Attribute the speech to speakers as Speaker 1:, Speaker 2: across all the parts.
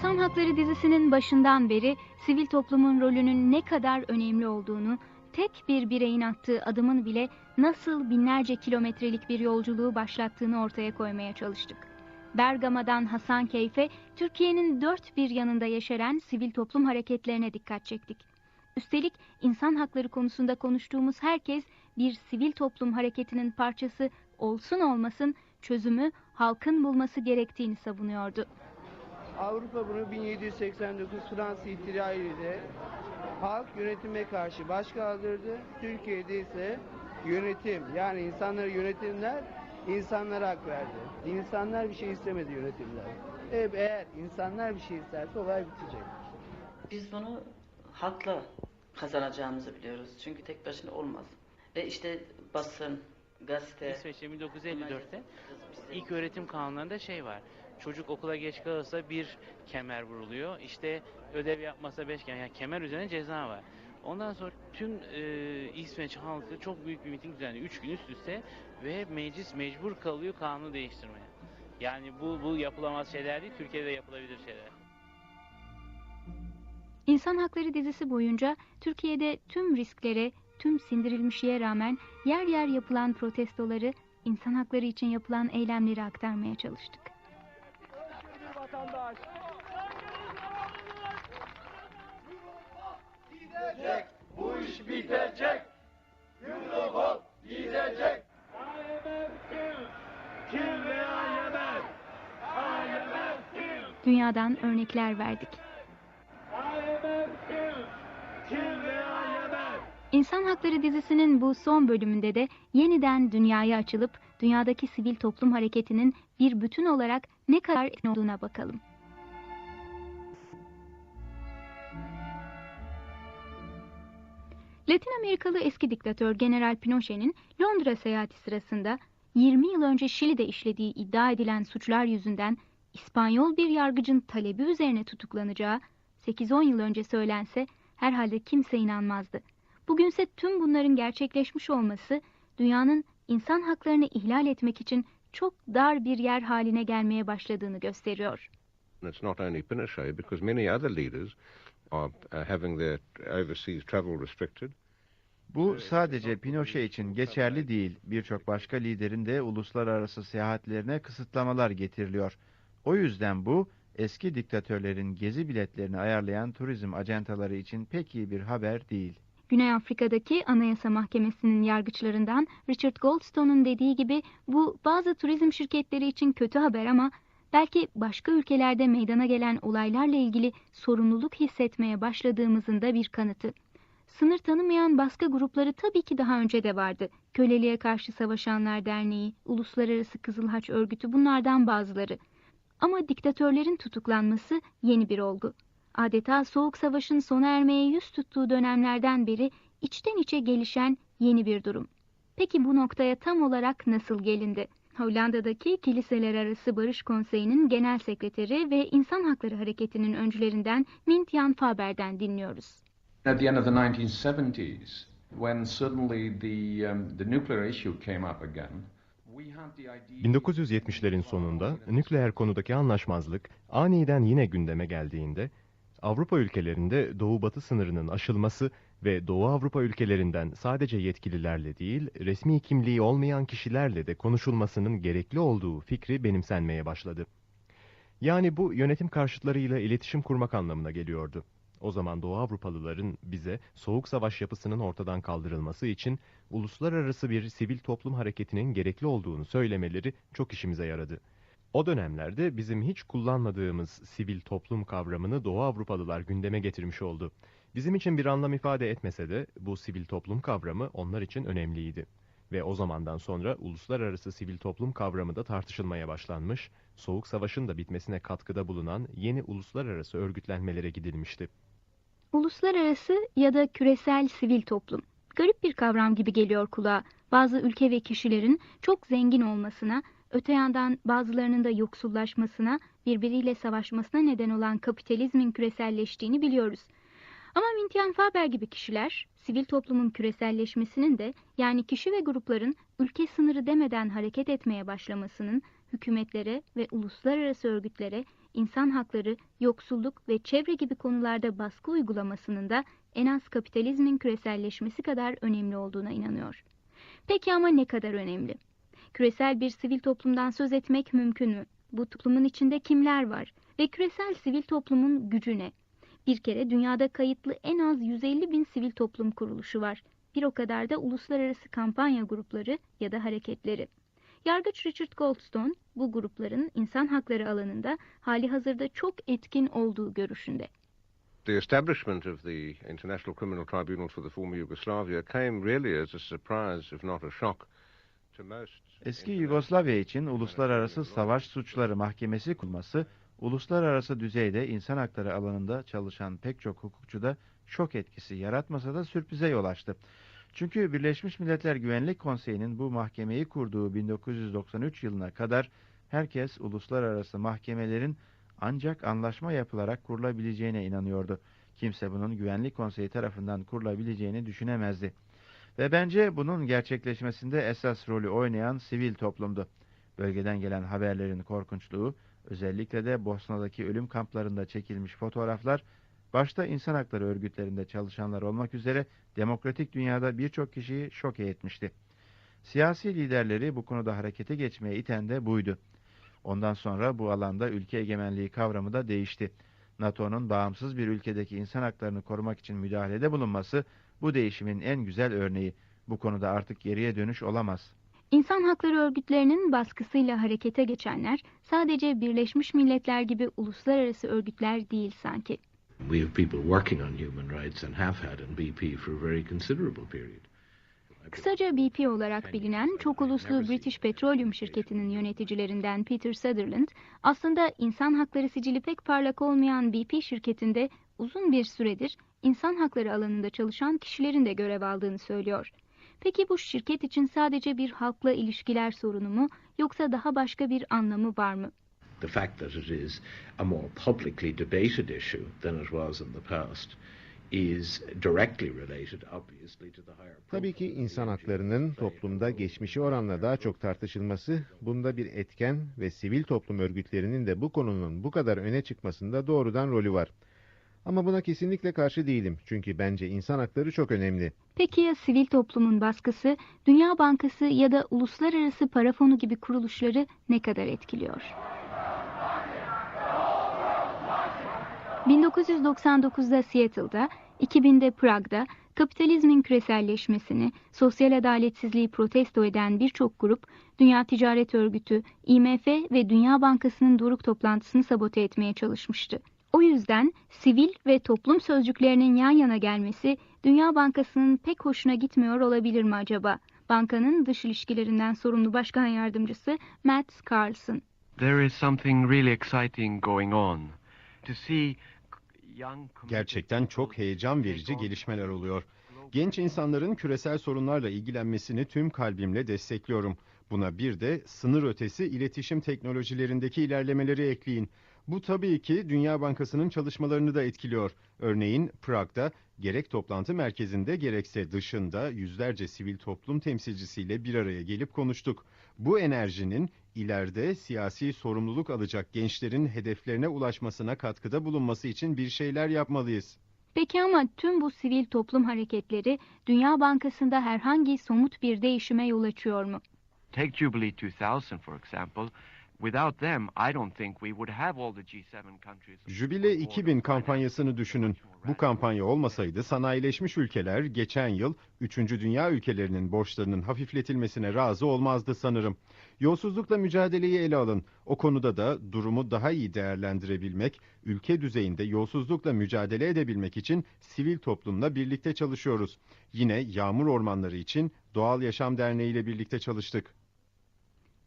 Speaker 1: İnsan Hakları dizisinin başından beri sivil toplumun rolünün ne kadar önemli olduğunu, tek bir bireyin attığı adımın bile nasıl binlerce kilometrelik bir yolculuğu başlattığını ortaya koymaya çalıştık. Bergama'dan Hasankeyf'e Türkiye'nin dört bir yanında yeşeren sivil toplum hareketlerine dikkat çektik. Üstelik insan hakları konusunda konuştuğumuz herkes bir sivil toplum hareketinin parçası olsun olmasın çözümü halkın bulması gerektiğini savunuyordu.
Speaker 2: Avrupa bunu 1789 Fransız ihtilaliyle halk yönetime karşı baş kaldırdı. Türkiye'de ise yönetim yani insanları yönetimler insanlara hak verdi. İnsanlar bir şey istemedi yönetimler. E, Eğer insanlar bir şey isterse olay bitecek.
Speaker 3: Biz bunu hakla kazanacağımızı biliyoruz. Çünkü tek başına olmaz. Ve işte basın, gazete...
Speaker 4: İsveç'te 1954'te ilk öğretim kanunlarında şey var. Çocuk okula geç kalırsa bir kemer vuruluyor. İşte ödev yapmasa beş kemer. Yani kemer üzerine ceza var. Ondan sonra tüm e, İsveç halkı çok büyük bir miting düzenliyor. Üç gün üst üste ve meclis mecbur kalıyor kanunu değiştirmeye. Yani bu, bu yapılamaz şeyler değil, Türkiye'de yapılabilir şeyler.
Speaker 1: İnsan Hakları dizisi boyunca Türkiye'de tüm risklere, tüm sindirilmişliğe rağmen yer yer yapılan protestoları, insan hakları için yapılan eylemleri aktarmaya çalıştık.
Speaker 2: Gidecek, bu iş bitecek. Europol gidecek.
Speaker 1: Dünyadan örnekler verdik. İnsan Hakları dizisinin bu son bölümünde de yeniden dünyaya açılıp dünyadaki sivil toplum hareketinin bir bütün olarak ne kadar olduğuna bakalım. Latin Amerikalı eski diktatör General Pinochet'in Londra seyahati sırasında 20 yıl önce Şili'de işlediği iddia edilen suçlar yüzünden İspanyol bir yargıcın talebi üzerine tutuklanacağı 8-10 yıl önce söylense herhalde kimse inanmazdı. Bugünse tüm bunların gerçekleşmiş olması dünyanın insan haklarını ihlal etmek için çok dar bir yer haline gelmeye başladığını gösteriyor.
Speaker 5: It's not only Pinochet, because many other leaders uh, having their overseas travel restricted.
Speaker 6: Bu sadece Pinochet için geçerli değil. Birçok başka liderin de uluslararası seyahatlerine kısıtlamalar getiriliyor. O yüzden bu eski diktatörlerin gezi biletlerini ayarlayan turizm ajantaları için pek iyi bir haber değil.
Speaker 1: Güney Afrika'daki Anayasa Mahkemesi'nin yargıçlarından Richard Goldstone'un dediği gibi bu bazı turizm şirketleri için kötü haber ama belki başka ülkelerde meydana gelen olaylarla ilgili sorumluluk hissetmeye başladığımızın da bir kanıtı. Sınır tanımayan baskı grupları tabii ki daha önce de vardı. Köleliğe karşı savaşanlar derneği, Uluslararası Kızıl Haç Örgütü bunlardan bazıları. Ama diktatörlerin tutuklanması yeni bir olgu. Adeta Soğuk Savaş'ın sona ermeye yüz tuttuğu dönemlerden beri içten içe gelişen yeni bir durum. Peki bu noktaya tam olarak nasıl gelindi? Hollanda'daki Kiliseler Arası Barış Konseyi'nin genel sekreteri ve İnsan Hakları Hareketi'nin öncülerinden Mint Jan Faber'den dinliyoruz.
Speaker 7: At the end of the 1970s, when suddenly the, um, the nuclear issue came up again, we had the idea...
Speaker 8: 1970'lerin sonunda nükleer konudaki anlaşmazlık aniden yine gündeme geldiğinde Avrupa ülkelerinde Doğu-Batı sınırının aşılması ve Doğu Avrupa ülkelerinden sadece yetkililerle değil, resmi kimliği olmayan kişilerle de konuşulmasının gerekli olduğu fikri benimsenmeye başladı. Yani bu yönetim karşıtlarıyla iletişim kurmak anlamına geliyordu. O zaman Doğu Avrupalıların bize Soğuk Savaş yapısının ortadan kaldırılması için uluslararası bir sivil toplum hareketinin gerekli olduğunu söylemeleri çok işimize yaradı. O dönemlerde bizim hiç kullanmadığımız sivil toplum kavramını Doğu Avrupalılar gündeme getirmiş oldu. Bizim için bir anlam ifade etmese de bu sivil toplum kavramı onlar için önemliydi. Ve o zamandan sonra uluslararası sivil toplum kavramı da tartışılmaya başlanmış, Soğuk Savaş'ın da bitmesine katkıda bulunan yeni uluslararası örgütlenmelere gidilmişti.
Speaker 1: Uluslararası ya da küresel sivil toplum. Garip bir kavram gibi geliyor kulağa. Bazı ülke ve kişilerin çok zengin olmasına, öte yandan bazılarının da yoksullaşmasına, birbiriyle savaşmasına neden olan kapitalizmin küreselleştiğini biliyoruz. Ama Mintyan Faber gibi kişiler, sivil toplumun küreselleşmesinin de yani kişi ve grupların ülke sınırı demeden hareket etmeye başlamasının hükümetlere ve uluslararası örgütlere insan hakları, yoksulluk ve çevre gibi konularda baskı uygulamasının da en az kapitalizmin küreselleşmesi kadar önemli olduğuna inanıyor. Peki ama ne kadar önemli? Küresel bir sivil toplumdan söz etmek mümkün mü? Bu toplumun içinde kimler var? Ve küresel sivil toplumun gücü ne? Bir kere dünyada kayıtlı en az 150 bin sivil toplum kuruluşu var. Bir o kadar da uluslararası kampanya grupları ya da hareketleri. Yargıç Richard Goldstone bu grupların insan hakları alanında hali hazırda çok etkin olduğu görüşünde.
Speaker 5: The establishment of the International Criminal Tribunal for the former Yugoslavia came really as a surprise, if not a shock, to most.
Speaker 6: Eski Yugoslavya için Uluslararası Savaş Suçları Mahkemesi kurması, uluslararası düzeyde insan hakları alanında çalışan pek çok hukukçuda şok etkisi yaratmasa da sürprize yol açtı. Çünkü Birleşmiş Milletler Güvenlik Konseyi'nin bu mahkemeyi kurduğu 1993 yılına kadar herkes uluslararası mahkemelerin ancak anlaşma yapılarak kurulabileceğine inanıyordu. Kimse bunun Güvenlik Konseyi tarafından kurulabileceğini düşünemezdi. Ve bence bunun gerçekleşmesinde esas rolü oynayan sivil toplumdu. Bölgeden gelen haberlerin korkunçluğu, özellikle de Bosna'daki ölüm kamplarında çekilmiş fotoğraflar, başta insan hakları örgütlerinde çalışanlar olmak üzere demokratik dünyada birçok kişiyi şoke etmişti. Siyasi liderleri bu konuda harekete geçmeye iten de buydu. Ondan sonra bu alanda ülke egemenliği kavramı da değişti. NATO'nun bağımsız bir ülkedeki insan haklarını korumak için müdahalede bulunması bu değişimin en güzel örneği. Bu konuda artık geriye dönüş olamaz.
Speaker 1: İnsan hakları örgütlerinin baskısıyla harekete geçenler sadece Birleşmiş Milletler gibi uluslararası örgütler değil sanki.
Speaker 9: We have people working on human rights and have had in BP for a very considerable period.
Speaker 1: Kısaca BP olarak bilinen çok uluslu British Petroleum şirketinin yöneticilerinden Peter Sutherland, aslında insan hakları sicili pek parlak olmayan BP şirketinde uzun bir süredir insan hakları alanında çalışan kişilerin de görev aldığını söylüyor. Peki bu şirket için sadece bir halkla ilişkiler sorunu mu yoksa daha başka bir anlamı var mı?
Speaker 9: The fact that it is a more publicly debated issue than it was in the past is directly related obviously to the higher
Speaker 10: Tabii ki insan haklarının toplumda geçmişi oranla daha çok tartışılması bunda bir etken ve sivil toplum örgütlerinin de bu konunun bu kadar öne çıkmasında doğrudan rolü var. Ama buna kesinlikle karşı değilim. Çünkü bence insan hakları çok önemli.
Speaker 1: Peki ya sivil toplumun baskısı, Dünya Bankası ya da Uluslararası Para Fonu gibi kuruluşları ne kadar etkiliyor? 1999'da Seattle'da, 2000'de Prag'da kapitalizmin küreselleşmesini, sosyal adaletsizliği protesto eden birçok grup, Dünya Ticaret Örgütü, IMF ve Dünya Bankası'nın doruk toplantısını sabote etmeye çalışmıştı. O yüzden sivil ve toplum sözcüklerinin yan yana gelmesi Dünya Bankası'nın pek hoşuna gitmiyor olabilir mi acaba? Bankanın dış ilişkilerinden sorumlu başkan yardımcısı Matt Carlson.
Speaker 7: There is something really exciting going on. To see
Speaker 11: Gerçekten çok heyecan verici gelişmeler oluyor. Genç insanların küresel sorunlarla ilgilenmesini tüm kalbimle destekliyorum. Buna bir de sınır ötesi iletişim teknolojilerindeki ilerlemeleri ekleyin. Bu tabii ki Dünya Bankası'nın çalışmalarını da etkiliyor. Örneğin Prag'da gerek toplantı merkezinde gerekse dışında yüzlerce sivil toplum temsilcisiyle bir araya gelip konuştuk. Bu enerjinin ileride siyasi sorumluluk alacak gençlerin hedeflerine ulaşmasına katkıda bulunması için bir şeyler yapmalıyız.
Speaker 1: Peki ama tüm bu sivil toplum hareketleri Dünya Bankası'nda herhangi somut bir değişime yol açıyor mu?
Speaker 7: Take Jubilee 2000 for example. Without them, I don't think we would have all the G7 countries.
Speaker 11: Jubile 2000 kampanyasını düşünün. Bu kampanya olmasaydı sanayileşmiş ülkeler geçen yıl 3. dünya ülkelerinin borçlarının hafifletilmesine razı olmazdı sanırım. Yolsuzlukla mücadeleyi ele alın. O konuda da durumu daha iyi değerlendirebilmek, ülke düzeyinde yolsuzlukla mücadele edebilmek için sivil toplumla birlikte çalışıyoruz. Yine Yağmur Ormanları için Doğal Yaşam Derneği ile birlikte çalıştık.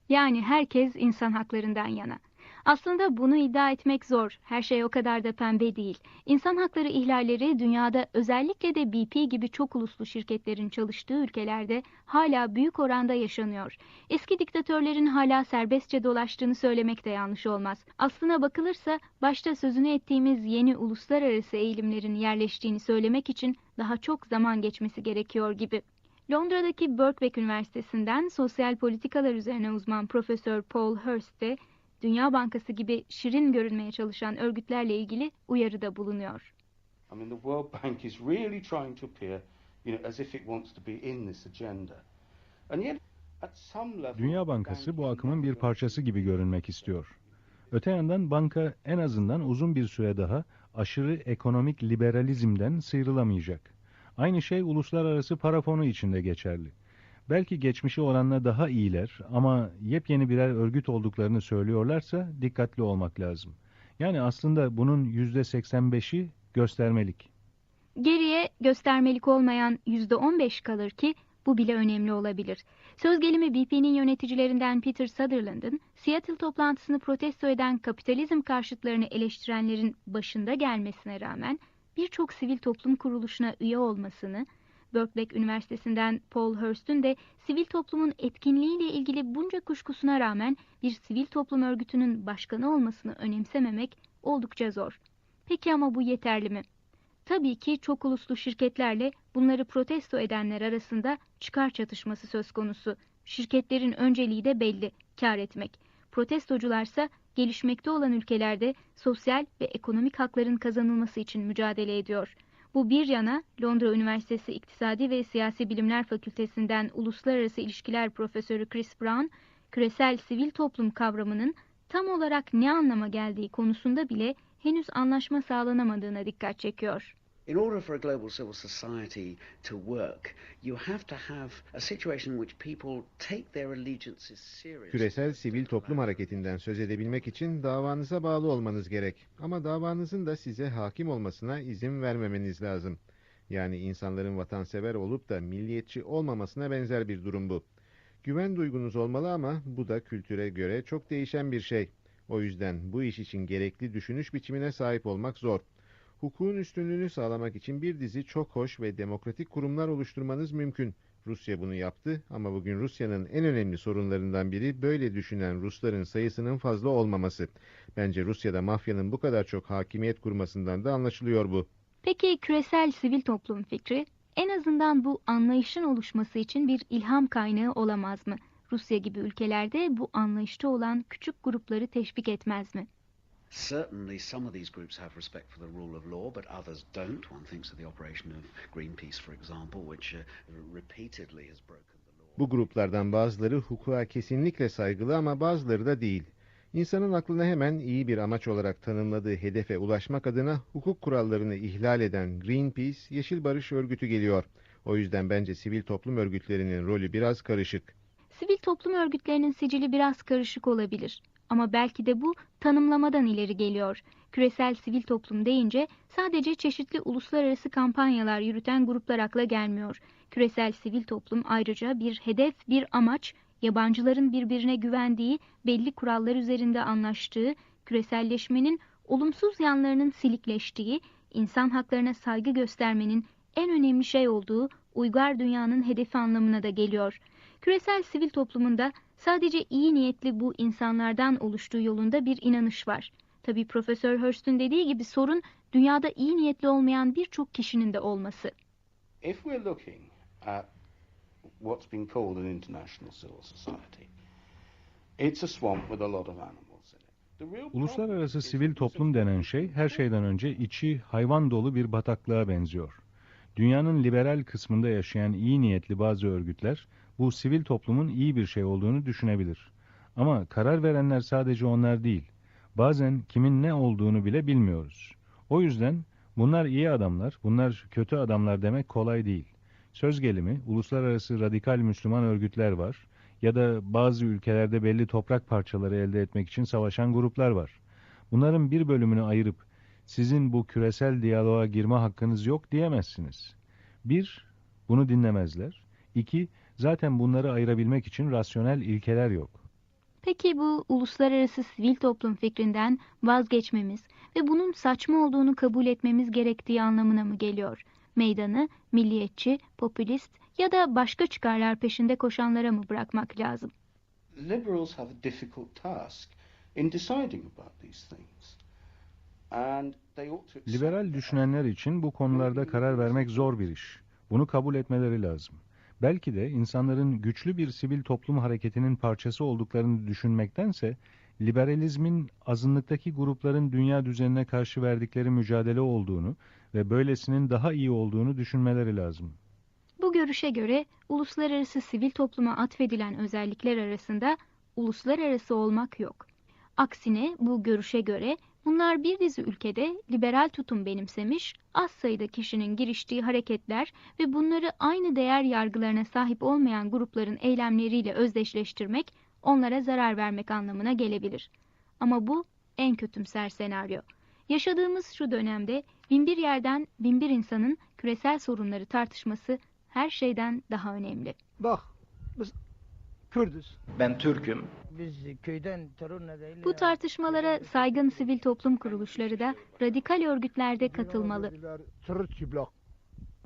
Speaker 1: Yani herkes insan haklarından yana. Aslında bunu iddia etmek zor. Her şey o kadar da pembe değil. İnsan hakları ihlalleri dünyada özellikle de BP gibi çok uluslu şirketlerin çalıştığı ülkelerde hala büyük oranda yaşanıyor. Eski diktatörlerin hala serbestçe dolaştığını söylemek de yanlış olmaz. Aslına bakılırsa başta sözünü ettiğimiz yeni uluslararası eğilimlerin yerleştiğini söylemek için daha çok zaman geçmesi gerekiyor gibi. Londra'daki Birkbeck Üniversitesi'nden sosyal politikalar üzerine uzman Profesör Paul Hurst de Dünya Bankası gibi şirin görünmeye çalışan örgütlerle ilgili uyarıda bulunuyor.
Speaker 12: I mean, the World Bank is really trying to appear, you know, as if it wants to be in this agenda. And yet, at some level,
Speaker 13: Dünya Bankası bu akımın bir parçası gibi görünmek istiyor. Öte yandan banka en azından uzun bir süre daha aşırı ekonomik liberalizmden sıyrılamayacak. Aynı şey uluslararası para fonu için de geçerli. Belki geçmişi oranla daha iyiler ama yepyeni birer örgüt olduklarını söylüyorlarsa dikkatli olmak lazım. Yani aslında bunun yüzde 85'i göstermelik.
Speaker 1: Geriye göstermelik olmayan yüzde 15 kalır ki bu bile önemli olabilir. Söz gelimi BP'nin yöneticilerinden Peter Sutherland'ın Seattle toplantısını protesto eden kapitalizm karşıtlarını eleştirenlerin başında gelmesine rağmen birçok sivil toplum kuruluşuna üye olmasını, Berkeley Üniversitesi'nden Paul Hurst'ün de sivil toplumun etkinliğiyle ilgili bunca kuşkusuna rağmen bir sivil toplum örgütünün başkanı olmasını önemsememek oldukça zor. Peki ama bu yeterli mi? Tabii ki çok uluslu şirketlerle bunları protesto edenler arasında çıkar çatışması söz konusu. Şirketlerin önceliği de belli, kar etmek. Protestocularsa gelişmekte olan ülkelerde sosyal ve ekonomik hakların kazanılması için mücadele ediyor. Bu bir yana Londra Üniversitesi İktisadi ve Siyasi Bilimler Fakültesinden Uluslararası İlişkiler Profesörü Chris Brown, küresel sivil toplum kavramının tam olarak ne anlama geldiği konusunda bile henüz anlaşma sağlanamadığına dikkat çekiyor.
Speaker 14: In order for a global civil society to work, you have to have a situation in which people take their allegiances seriously.
Speaker 10: Küresel sivil toplum hareketinden söz edebilmek için davanıza bağlı olmanız gerek. Ama davanızın da size hakim olmasına izin vermemeniz lazım. Yani insanların vatansever olup da milliyetçi olmamasına benzer bir durum bu. Güven duygunuz olmalı ama bu da kültüre göre çok değişen bir şey. O yüzden bu iş için gerekli düşünüş biçimine sahip olmak zor. Hukukun üstünlüğünü sağlamak için bir dizi çok hoş ve demokratik kurumlar oluşturmanız mümkün. Rusya bunu yaptı ama bugün Rusya'nın en önemli sorunlarından biri böyle düşünen Rusların sayısının fazla olmaması. Bence Rusya'da mafyanın bu kadar çok hakimiyet kurmasından da anlaşılıyor bu.
Speaker 1: Peki küresel sivil toplum fikri en azından bu anlayışın oluşması için bir ilham kaynağı olamaz mı? Rusya gibi ülkelerde bu anlayışta olan küçük grupları teşvik etmez mi?
Speaker 14: Certainly, some of these groups have respect for the rule of law, but others don't. One thinks of the operation of Greenpeace, for example, which uh, repeatedly has broken the law.
Speaker 10: Bu gruplardan bazıları hukuka kesinlikle saygılı ama bazıları da değil. İnsanın aklına hemen iyi bir amaç olarak tanımladığı hedefe ulaşmak adına hukuk kurallarını ihlal eden Greenpeace, Yeşil Barış Örgütü geliyor. O yüzden bence sivil toplum örgütlerinin rolü biraz karışık.
Speaker 1: Sivil toplum örgütlerinin sicili biraz karışık olabilir. Ama belki de bu tanımlamadan ileri geliyor. Küresel sivil toplum deyince sadece çeşitli uluslararası kampanyalar yürüten gruplar akla gelmiyor. Küresel sivil toplum ayrıca bir hedef, bir amaç, yabancıların birbirine güvendiği, belli kurallar üzerinde anlaştığı, küreselleşmenin olumsuz yanlarının silikleştiği, insan haklarına saygı göstermenin en önemli şey olduğu uygar dünyanın hedefi anlamına da geliyor. Küresel sivil toplumunda sadece iyi niyetli bu insanlardan oluştuğu yolunda bir inanış var. Tabii Profesör Hurst'ün dediği gibi sorun dünyada iyi niyetli olmayan birçok kişinin de olması.
Speaker 12: If we're looking at what's been called an international civil society, it's a swamp with a lot of animals in it. The real
Speaker 13: Uluslararası sivil toplum denen şey her şeyden önce içi hayvan dolu bir bataklığa benziyor. Dünyanın liberal kısmında yaşayan iyi niyetli bazı örgütler bu sivil toplumun iyi bir şey olduğunu düşünebilir. Ama karar verenler sadece onlar değil. Bazen kimin ne olduğunu bile bilmiyoruz. O yüzden bunlar iyi adamlar, bunlar kötü adamlar demek kolay değil. Söz gelimi uluslararası radikal Müslüman örgütler var ya da bazı ülkelerde belli toprak parçaları elde etmek için savaşan gruplar var. Bunların bir bölümünü ayırıp sizin bu küresel diyaloğa girme hakkınız yok diyemezsiniz. Bir, bunu dinlemezler. İki, zaten bunları ayırabilmek için rasyonel ilkeler yok.
Speaker 1: Peki bu uluslararası sivil toplum fikrinden vazgeçmemiz ve bunun saçma olduğunu kabul etmemiz gerektiği anlamına mı geliyor? Meydanı milliyetçi, popülist ya da başka çıkarlar peşinde koşanlara mı bırakmak lazım?
Speaker 12: liberals have a difficult task in deciding about these things.
Speaker 13: Liberal düşünenler için bu konularda karar vermek zor bir iş. Bunu kabul etmeleri lazım. Belki de insanların güçlü bir sivil toplum hareketinin parçası olduklarını düşünmektense liberalizmin azınlıktaki grupların dünya düzenine karşı verdikleri mücadele olduğunu ve böylesinin daha iyi olduğunu düşünmeleri lazım.
Speaker 1: Bu görüşe göre uluslararası sivil topluma atfedilen özellikler arasında uluslararası olmak yok. Aksine bu görüşe göre bunlar bir dizi ülkede liberal tutum benimsemiş, az sayıda kişinin giriştiği hareketler ve bunları aynı değer yargılarına sahip olmayan grupların eylemleriyle özdeşleştirmek, onlara zarar vermek anlamına gelebilir. Ama bu en kötümser senaryo. Yaşadığımız şu dönemde binbir yerden binbir insanın küresel sorunları tartışması her şeyden daha önemli.
Speaker 15: Bak biz Kürdüz.
Speaker 16: Ben Türk'üm.
Speaker 15: Biz köyden.
Speaker 1: Bu tartışmalara saygın sivil toplum kuruluşları da radikal örgütlerde katılmalı.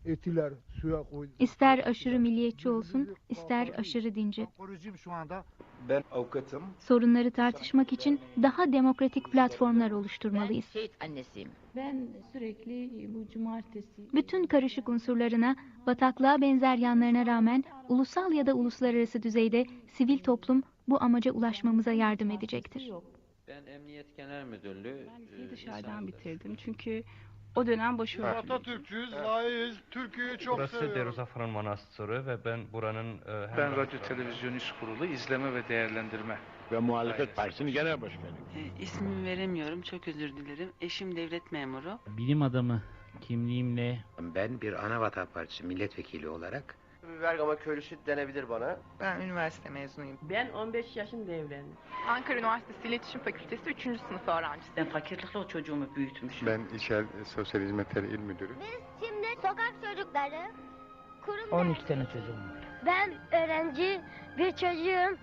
Speaker 15: Etiler suya koydu.
Speaker 1: İster aşırı milliyetçi olsun, ister aşırı dinci.
Speaker 15: şu anda.
Speaker 16: Ben avukatım.
Speaker 1: Sorunları tartışmak için daha demokratik platformlar oluşturmalıyız.
Speaker 17: Şehit annesiyim.
Speaker 18: Ben sürekli bu cumartesi...
Speaker 1: Bütün karışık unsurlarına, bataklığa benzer yanlarına rağmen ulusal ya da uluslararası düzeyde sivil toplum bu amaca ulaşmamıza yardım edecektir.
Speaker 19: Ben Emniyet Genel Müdürlüğü
Speaker 18: Belki dışarıdan bitirdim çünkü o dönem ver.
Speaker 20: Atatürkçüyüz, layığız, Türkiye'yi çok
Speaker 21: Burası
Speaker 20: seviyoruz.
Speaker 21: Deruzafran Manastırı ve ben buranın... E, hem
Speaker 22: Ben Radyo Televizyon İş Kurulu İzleme ve Değerlendirme.
Speaker 23: Ve Muhalefet Partisi'nin genel başkanı.
Speaker 24: E, ismimi veremiyorum, çok özür dilerim. Eşim devlet memuru.
Speaker 25: Bilim adamı kimliğimle
Speaker 26: Ben bir Anavatan Partisi milletvekili olarak
Speaker 27: Bergama köylüsü denebilir bana.
Speaker 28: Ben üniversite mezunuyum.
Speaker 29: Ben 15 yaşında evlendim.
Speaker 30: Ankara Üniversitesi İletişim Fakültesi 3. sınıf öğrencisiyim.
Speaker 3: Ben fakirlikle o çocuğumu büyütmüşüm.
Speaker 31: Ben İşel Sosyal Hizmetleri İl Müdürü.
Speaker 32: Biz şimdi sokak çocukları kurum
Speaker 29: 12 tane çocuğum var.
Speaker 32: Ben öğrenci bir çocuğum.